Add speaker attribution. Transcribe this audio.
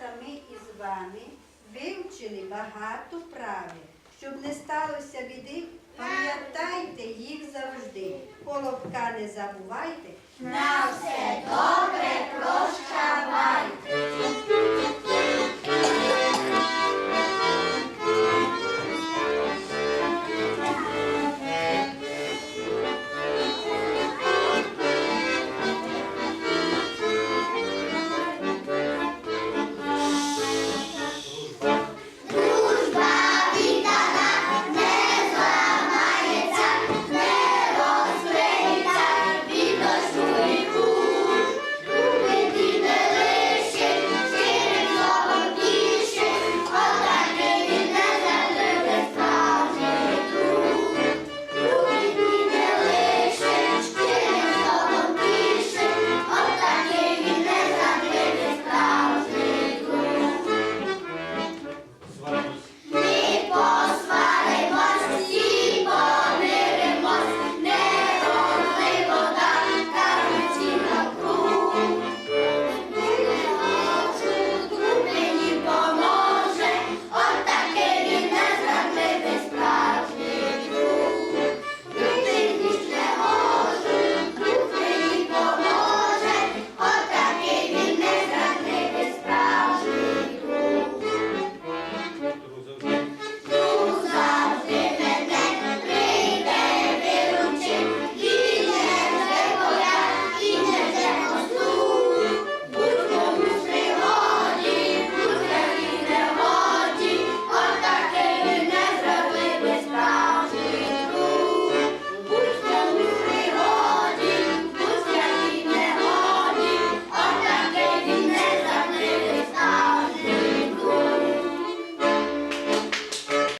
Speaker 1: Дівчата, ми з вами вивчили багато правил, щоб не сталося біди, пам'ятайте їх завжди. Колобка не забувайте.
Speaker 2: На все добре прощавайте.